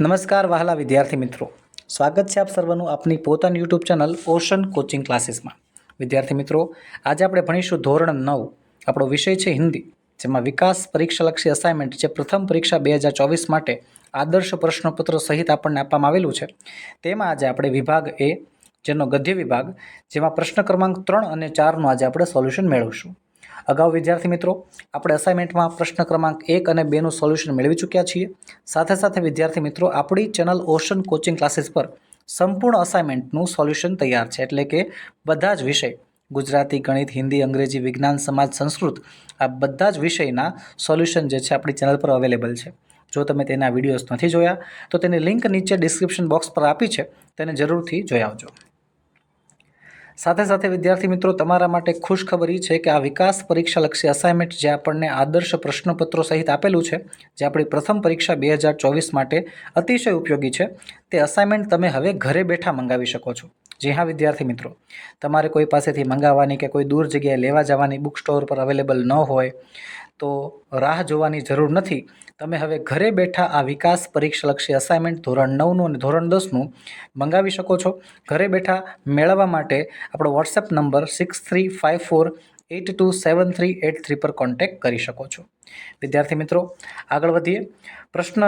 નમસ્કાર વહાલા વિદ્યાર્થી મિત્રો. સ્વાગત છે આપ સર્વનું આપની પોતાની યુટ્યુબ ચેનલ ઓશન કોચિંગ ક્લાસીસમાં. વિદ્યાર્થી મિત્રો, આજે આપણે ભણીશું ધોરણ નવ, આપણો વિષય છે હિન્દી, જેમાં વિકાસ પરીક્ષાલક્ષી અસાઇનમેન્ટ જે પ્રથમ પરીક્ષા બે હજાર ચોવીસ માટે આદર્શ પ્રશ્નપત્ર સહિત આપણને આપવામાં આવેલું છે. તેમાં આજે આપણે વિભાગ એ, જેનો ગદ્ય વિભાગ, જેમાં પ્રશ્ન ક્રમાંક ત્રણ અને ચારનું આજે આપણે સોલ્યુશન મેળવશું. અગાઉ વિદ્યાર્થી મિત્રો, આપણે અસાઇનમેન્ટમાં પ્રશ્ન ક્રમાંક એક અને બેનું સોલ્યુશન મેળવી ચૂક્યા છીએ. સાથે સાથે વિદ્યાર્થી મિત્રો, આપણી ચેનલ ઓશન કોચિંગ ક્લાસીસ પર સંપૂર્ણ અસાઇનમેન્ટનું સોલ્યુશન તૈયાર છે. એટલે કે બધા જ વિષય, ગુજરાતી, ગણિત, હિન્દી, અંગ્રેજી, વિજ્ઞાન, સમાજ, સંસ્કૃત, આ બધા જ વિષયના સોલ્યુશન જે છે આપણી ચેનલ પર અવેલેબલ છે. જો તમે તેના વિડીયોઝ નથી જોયા, તો તેની લિંક નીચે ડિસ્ક્રિપ્શન બોક્સ પર આપી છે, તેને જરૂરથી જોઈ આવજો. સાથે સાથે વિદ્યાર્થી મિત્રો, તમારા માટે ખુશ ખબર એ છે કે આ વિકાસ પરીક્ષાલક્ષી અસાઇનમેન્ટ જે આપણને આદર્શ પ્રશ્નપત્રો સહિત આપેલું છે, જે આપણી પ્રથમ પરીક્ષા બે હજાર ચોવીસ માટે અતિશય ઉપયોગી છે, તે અસાઇનમેન્ટ તમે હવે ઘરે બેઠા મંગાવી શકો છો. જી હા, વિદ્યાર્થી મિત્રો. તમારે કોઈ પાસેથી મંગાવવાની કે કોઈ દૂર જગ્યાએ લેવા જવાની બુક સ્ટોર પર અવેલેબલ ન હોય તો રાહ જોવાની જરૂર નથી. તમે હવે ઘરે બેઠા આ વિકાસ પરીક્ષાલક્ષી અસાઇનમેન્ટ ધોરણ નવનું અને ધોરણ દસનું મંગાવી શકો છો. ઘરે બેઠા મેળવવા માટે આપણો WhatsApp number six three five four eight two seven three eight three પર કોન્ટેક્ટ કરી શકો છો. વિદ્યાર્થી મિત્રો, આગળ વધીએ. પ્રશ્ન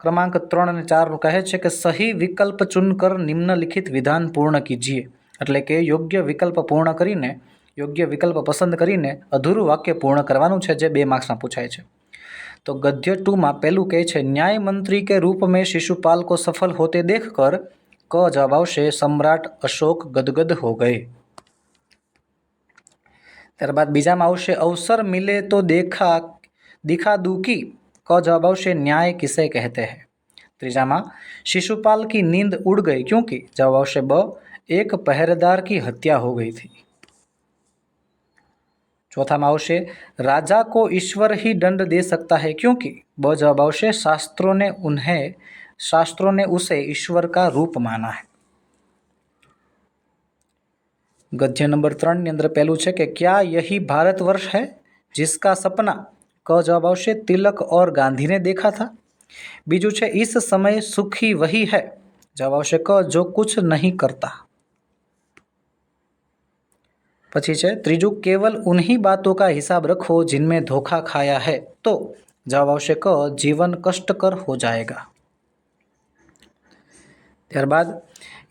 ક્રમાંક ત્રણ અને ચારનું કહે છે કે સહી વિકલ્પ ચુનકર નિમ્નલિખિત વિધાન પૂર્ણ કીજીએ. એટલે કે યોગ્ય વિકલ્પ પૂર્ણ કરીને યોગ્ય વિકલ્પ પસંદ કરીને અધૂરું વાક્ય પૂર્ણ કરવાનું છે જે બે માર્ક્સમાં પૂછાય છે. તો ગદ્ય ટુમાં પહેલું કહે છે ન્યાય મંત્રી કે રૂપ મેં શિશુપાલ કો સફલ હોતે દેખ કર ક જવાબ આવશે, સમ્રાટ અશોક ગદગદ હો ગયે. ત્યારબાદ બીજામાં આવશે, અવસર મિલે તો દેખા, દિખા દુકી ક જવાબ આવશે, ન્યાય કિસે કહેતે હે. ત્રીજામાં, શિશુપાલ કી નીંદ ઉડ ગઈ ક્યુંકિ? જવાબ આવશે, બ, એક પહેરદાર કી હત્યા હો ગઈ થી. चौथा में आवशे राजा को ईश्वर ही दंड दे सकता है क्योंकि ब जवाब आवशे शास्त्रों ने उन्हें शास्त्रों ने उसे ईश्वर का रूप माना है गद्य नंबर ત્રણ ની અંદર પહેલું છે કે क्या यही भारतवर्ष है जिसका सपना क जवाब आवशे तिलक और गांधी ने देखा था बीजू છે इस समय सुखी वही है जवाब आवशे क जो कुछ नहीं करता પછી છે ત્રીજું केवल उन्हीं बातों का हिसाब रखो जिनमें धोखा खाया है तो जवाब આવશે ક जीवन कष्टकर हो जाएगा ત્યારબાદ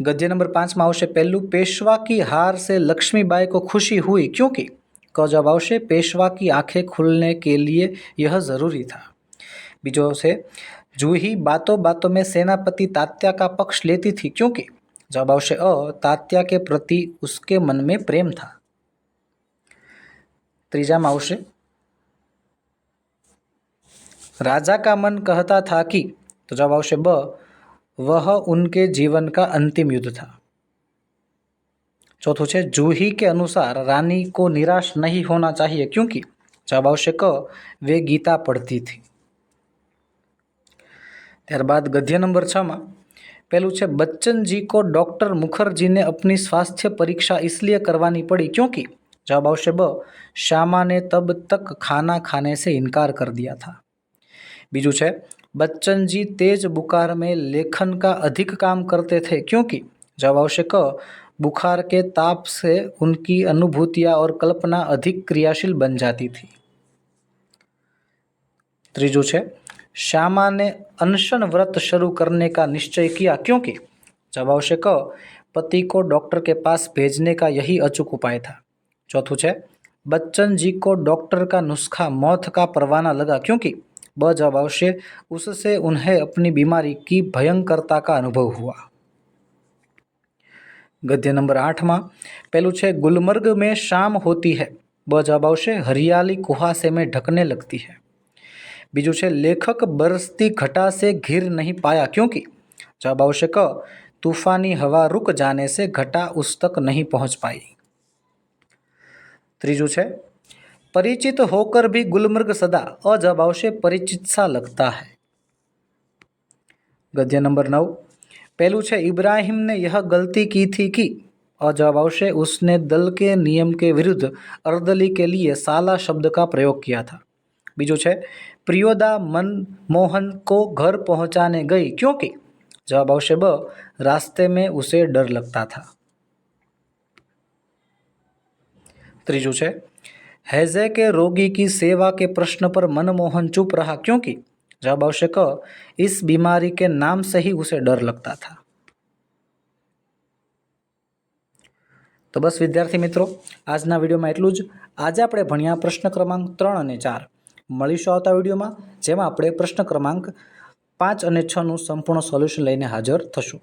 गद्य नंबर पाँच में आवशे पहलू पेशवा की हार से लक्ष्मीबाई को खुशी हुई क्योंकि क जवाब आवशे पेशवा की आंखें खुलने के लिए यह जरूरी था बीजो से जूही बातों बातों में सेनापति तात्या का पक्ष लेती थी क्योंकि जवाब आवशे अ तात्या के प्रति उसके मन में प्रेम था ત્રીજામાં આવશે રાજા કા મન કહતા થા કી તો જવાબ આવશે બ, વહ ઉનકે જીવન કા અંતિમ યુદ્ધ થા. ચોથું છે, જૂહી કે અનુસાર રાની કો નિરાશ નહીં હોના ચાહીએ, ક્યુંકિ જવાબ આવશે ક, વે ગીતા પડતી હતી ત્યારબાદ ગદ્ય નંબર છમાં પહેલું છે, બચ્ચનજી કો ડોક્ટર મુખર્જીને અપની સ્વાસ્થ્ય પરીક્ષા ઇસલિયે કરવાની પડી, ક્યુંકિ जवाब आवशे ब, श्यामा ने तब तक खाना खाने से इनकार कर दिया था। बीजू है बच्चन जी तेज बुखार में लेखन का अधिक काम करते थे, क्योंकि जवाब आवश्यक क, बुखार के ताप से उनकी अनुभूतियाँ और कल्पना अधिक क्रियाशील बन जाती थी। त्रीजू है श्यामा ने अनशन व्रत शुरू करने का निश्चय किया, क्योंकि जवाब आवश्यक क, पति को डॉक्टर के पास भेजने का यही अचूक उपाय था। चौथुં છે बच्चन जी को डॉक्टर का नुस्खा मौत का परवाना लगा क्योंकि ब जवाब आवश्य उससे उन्हें अपनी बीमारी की भयंकरता का अनुभव हुआ। गद्य नंबर आठ में, पहलू है गुलमर्ग में शाम होती है। ब जवाब आवश्य हरियाली कुहासे में ढकने लगती है। बीजू है लेखक बरसती घटा से घिर नहीं पाया क्योंकि जवाब आवश्य क, तूफानी हवा रुक जाने से घटा उस तक नहीं पहुँच पाई। त्रीजू है परिचित होकर भी गुलमर्ग सदा अजबाव से परिचित सा लगता है गद्य नंबर नौ पहलू है इब्राहिम ने यह गलती की थी कि अजबाव से उसने दल के नियम के विरुद्ध अर्दली के लिए साला शब्द का प्रयोग किया था बीजू है प्रियोदा मन मोहन को घर पहुँचाने गई क्योंकि जवाब अवश्य ब रास्ते में उसे डर लगता था ત્રીજું છે हैज़े के रोगी की सेवा के प्रश्न पर मनमोहन चुप रहा क्योंकि जवाब आवश्य क इस बीमारी के नाम से ही उसे डर लगता था તો બસ વિદ્યાર્થી મિત્રો આજના વિડીયોમાં એટલું જ આજે આપણે ભણ્યા પ્રશ્ન ક્રમાંક ત્રણ અને ચાર મળીશું આવતા વિડીયોમાં જેમાં આપણે પ્રશ્ન ક્રમાંક પાંચ અને છનું સંપૂર્ણ સોલ્યુશન લઈને હાજર થશું